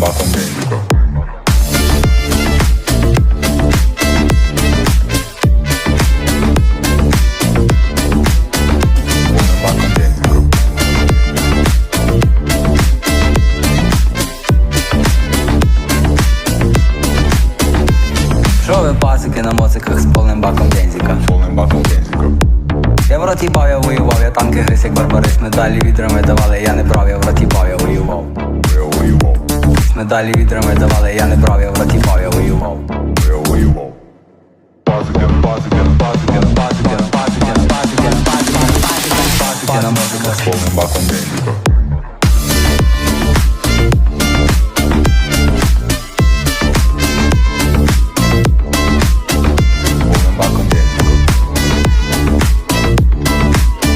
батом гейм. Пасики на моциках з повним баком дензіка. Повним баком дензіка. Я в роті бав, я воював, я танки гриз, як барбарис, медалі відрами давали, я не брав, я в роті бав, я воював. Медалі відрами давали, я не брав, я в роті пав, я воював я воював. Пазикен, пазикен, пазикен, пазикен, пазикен, пазикен, пазикен, пазикен, Пана музика Повним баком денчика.